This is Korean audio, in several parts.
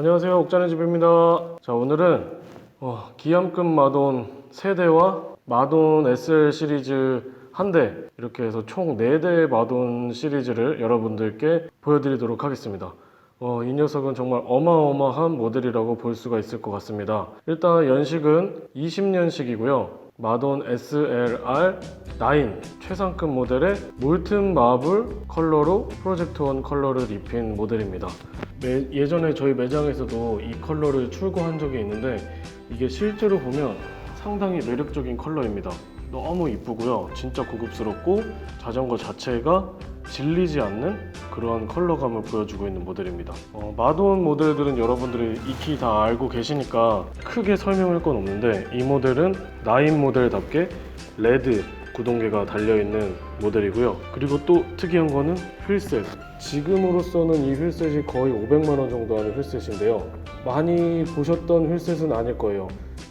안녕하세요. 옥잔의 집입니다. 자 오늘은 어, 기암급 마돈 세대와 마돈 SL 시리즈 한 대 이렇게 해서 총 4대 마돈 시리즈를 여러분들께 보여드리도록 하겠습니다. 어, 이 녀석은 정말 어마어마한 모델이라고 볼 수가 있을 것 같습니다. 일단 연식은 20년식이고요. 마돈 SLR9 최상급 모델의 몰튼 마블 컬러로 프로젝트 원 컬러를 입힌 모델입니다 매- 예전에 저희 매장에서도 이 컬러를 출고한 적이 있는데 이게 실제로 보면 상당히 매력적인 컬러입니다. 너무 이쁘고요. 진짜 고급스럽고 자전거 자체가 질리지 않는 그런 컬러감을 보여주고 있는 모델입니다. 어, 마돈 모델들은 여러분들이 익히 다 알고 계시니까 크게 설명할 건 없는데 이 모델은 나인 모델답게 레드 구동계가 달려있는 모델이고요. 그리고 또 특이한 거는 휠셋. 지금으로서는 이 휠셋이 거의 500만 원 정도 하는 휠셋인데요. 많이 보셨던 휠셋은 아닐 거예요.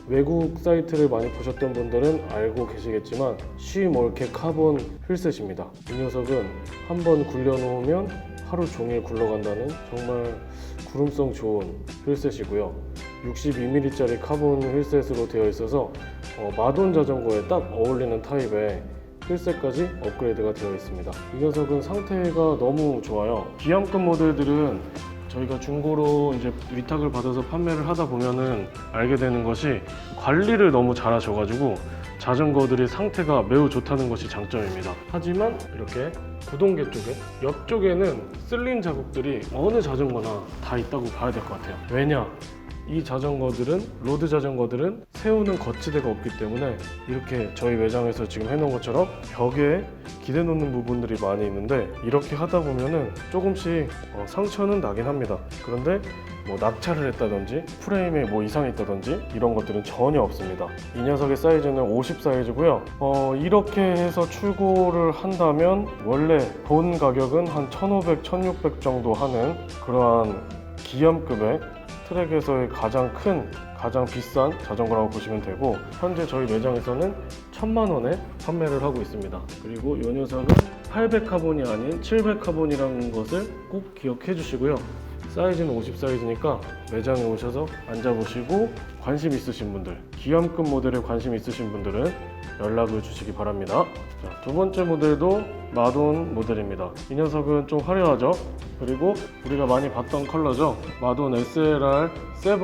외국 사이트를 많이 보셨던 분들은 알고 계시겠지만 쉬몰케 카본 휠셋입니다. 이 녀석은 한번 굴려놓으면 하루 종일 굴러간다는 정말 구름성 좋은 휠셋이고요. 62mm짜리 카본 휠셋으로 되어 있어서 어, 마돈 자전거에 딱 어울리는 타입의 휠셋까지 업그레이드가 되어 있습니다. 이 녀석은 상태가 너무 좋아요. 기암급 모델들은 저희가 중고로 이제 위탁을 받아서 판매를 하다 보면은 알게 되는 것이 관리를 너무 잘 하셔가지고 자전거들의 상태가 매우 좋다는 것이 장점입니다. 하지만 이렇게 구동계 쪽에 옆쪽에는 쓸린 자국들이 어느 자전거나 다 있다고 봐야 될 것 같아요. 왜냐? 이 자전거들은 로드 자전거들은 세우는 거치대가 없기 때문에 이렇게 저희 매장에서 지금 해놓은 것처럼 벽에 기대 놓는 부분들이 많이 있는데 이렇게 하다 보면은 조금씩 어, 상처는 나긴 합니다. 그런데 뭐 낙차를 했다든지 프레임에 뭐 이상이 있다든지 이런 것들은 전혀 없습니다. 이 녀석의 사이즈는 50 사이즈고요. 어, 이렇게 해서 출고를 한다면 원래 본 가격은 한 1,500, 1,600 정도 하는 그러한 기염급의 트랙에서의 가장 큰 가장 비싼 자전거라고 보시면 되고 현재 저희 매장에서는 천만 원에 판매를 하고 있습니다. 그리고 이 녀석은 800 카본이 아닌 700 카본이라는 것을 꼭 기억해 주시고요. 사이즈는 50 사이즈니까 매장에 오셔서 앉아보시고 관심 있으신 분들, 기암급 모델에 관심 있으신 분들은 연락을 주시기 바랍니다. 자, 두 번째 모델도 마돈 모델입니다. 이 녀석은 좀 화려하죠? 그리고 우리가 많이 봤던 컬러죠? 마돈 SLR 7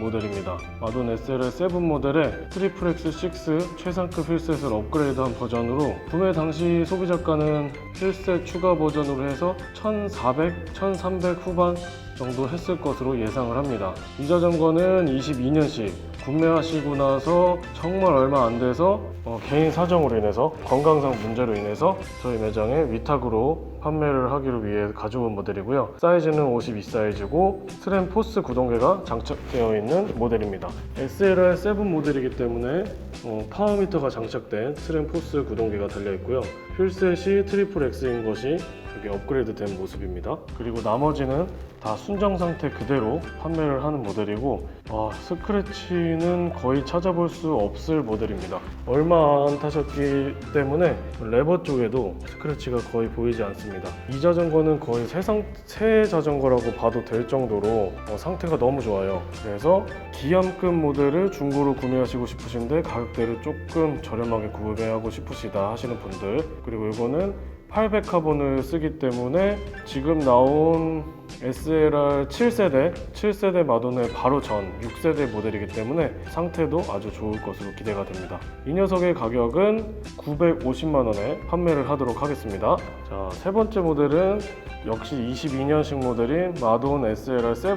모델입니다. 마돈 SLR 7 모델의 트리플 X6 최상급 휠셋을 업그레이드한 버전으로 구매 당시 소비자가는 휠셋 추가 버전으로 해서 1,400, 1,300 후반 정도 했을 것으로 예상을 합니다. 이 자전거는 22년식 구매하시고 나서 정말 얼마 안 돼서 어, 개인 사정으로 인해서 건강상 문제로 인해서 저희 매장에 위탁으로 판매를 하기를 위해 가져온 모델이고요. 사이즈는 52 사이즈고 스램 포스 구동계가 장착되어 있는 모델입니다. SLR 7 모델이기 때문에 어, 파워미터가 장착된 스램 포스 구동계가 달려 있고요. 휠셋이 트리플 X인 것이 여기 업그레이드 된 모습입니다. 그리고 나머지는 다 순정 상태 그대로 판매를 하는 모델이고 와, 스크래치 는 거의 찾아볼 수 없을 모델입니다. 얼마 안 타셨기 때문에 레버 쪽에도 스크래치가 거의 보이지 않습니다. 이 자전거는 거의 세상 새 자전거라고 봐도 될 정도로 어, 상태가 너무 좋아요. 그래서 기암급 모델을 중고로 구매하시고 싶으신데 가격대를 조금 저렴하게 구매하고 싶으시다 하시는 분들 그리고 이거는 800 카본을 쓰기 때문에 지금 나온 SLR 7세대, 7세대 마돈의 바로 전 6세대 모델이기 때문에 상태도 아주 좋을 것으로 기대가 됩니다. 이 녀석의 가격은 950만 원에 판매를 하도록 하겠습니다. 자, 세 번째 모델은 역시 22년식 모델인 마돈 SLR 7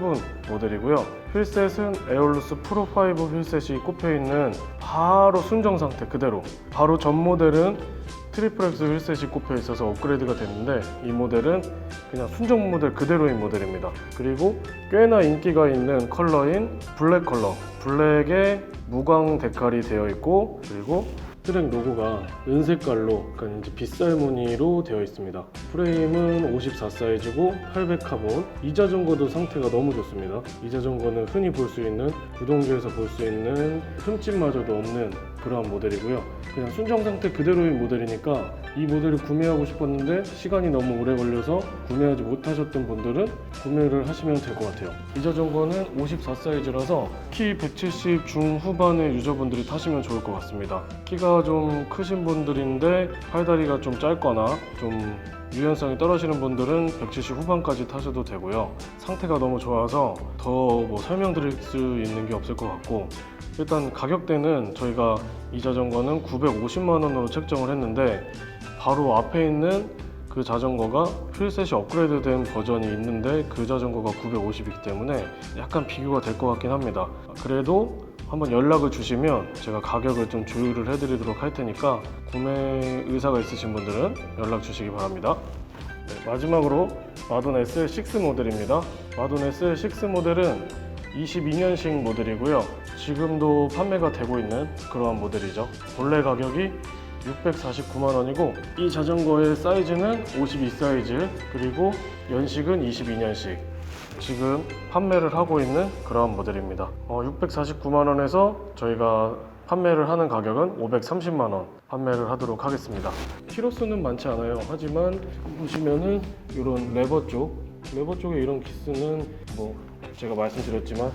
모델이고요. 휠셋은 에올루스 프로 5 휠셋이 꼽혀 있는 바로 순정 상태 그대로. 바로 전 모델은 트리플 X 휠셋이 꼽혀 있어서 업그레이드가 됐는데 이 모델은 그냥 순정 모델 그대로인 모델입니다. 그리고 꽤나 인기가 있는 컬러인 블랙 컬러. 블랙에 무광 데칼이 되어 있고 그리고 트랙 로고가 은색깔로 약간 이제 빗살 무늬로 되어 있습니다. 프레임은 54 사이즈고 800 카본. 이 자전거도 상태가 너무 좋습니다. 이 자전거는 흔히 볼 수 있는 구동계에서 볼 수 있는 흠집마저도 없는 그러한 모델이고요. 그냥 순정 상태 그대로인 모델이니까 이 모델을 구매하고 싶었는데 시간이 너무 오래 걸려서 구매하지 못하셨던 분들은 구매를 하시면 될 것 같아요. 이 자전거는 54 사이즈라서 키 170 중후반의 유저분들이 타시면 좋을 것 같습니다. 키가 좀 크신 분들인데 팔다리가 좀 짧거나 좀 유연성이 떨어지는 분들은 170 후반까지 타셔도 되고요. 상태가 너무 좋아서 더 뭐 설명드릴 수 있는 게 없을 것 같고 일단 가격대는 저희가 이 자전거는 950만 원으로 책정을 했는데 바로 앞에 있는 그 자전거가 휠셋이 업그레이드된 버전이 있는데 그 자전거가 950이기 때문에 약간 비교가 될 것 같긴 합니다. 그래도 한번 연락을 주시면 제가 가격을 좀 조율을 해드리도록 할 테니까 구매 의사가 있으신 분들은 연락 주시기 바랍니다. 네, 마지막으로 마돈 SL6 모델입니다. 마돈 SL6 모델은 22년식 모델이고요. 지금도 판매가 되고 있는 그러한 모델이죠. 본래 가격이 649만 원이고 이 자전거의 사이즈는 52 사이즈 그리고 연식은 22년식 지금 판매를 하고 있는 그러한 모델입니다. 어, 649만 원에서 저희가 판매를 하는 가격은 530만 원 판매를 하도록 하겠습니다. 키로수는 많지 않아요. 하지만 보시면은 이런 레버 쪽, 레버 쪽에 이런 기스는 뭐 제가 말씀드렸지만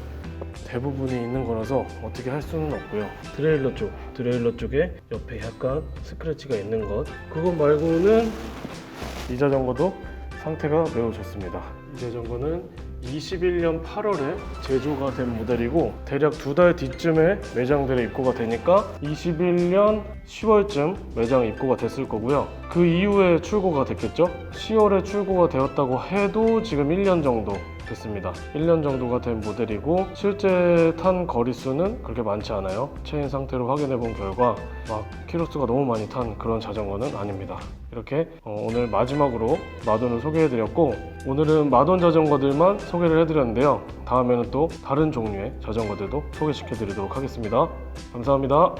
대부분이 있는 거라서 어떻게 할 수는 없고요. 드레일러 쪽, 드레일러 쪽에 옆에 약간 스크래치가 있는 것. 그것 말고는 이 자전거도 상태가 매우 좋습니다. 이 자전거는 21년 8월에 제조가 된 모델이고 대략 두 달 뒤쯤에 매장들에 입고가 되니까 21년 10월쯤 매장 입고가 됐을 거고요. 그 이후에 출고가 됐겠죠? 10월에 출고가 되었다고 해도 지금 1년 정도 됐습니다. 1년 정도가 된 모델이고 실제 탄 거리수는 그렇게 많지 않아요. 체인 상태로 확인해 본 결과 막 키로수가 너무 많이 탄 그런 자전거는 아닙니다. 이렇게 어, 오늘 마지막으로 마돈을 소개해 드렸고 오늘은 마돈 자전거들만 소개를 해 드렸는데요. 다음에는 또 다른 종류의 자전거들도 소개시켜 드리도록 하겠습니다. 감사합니다.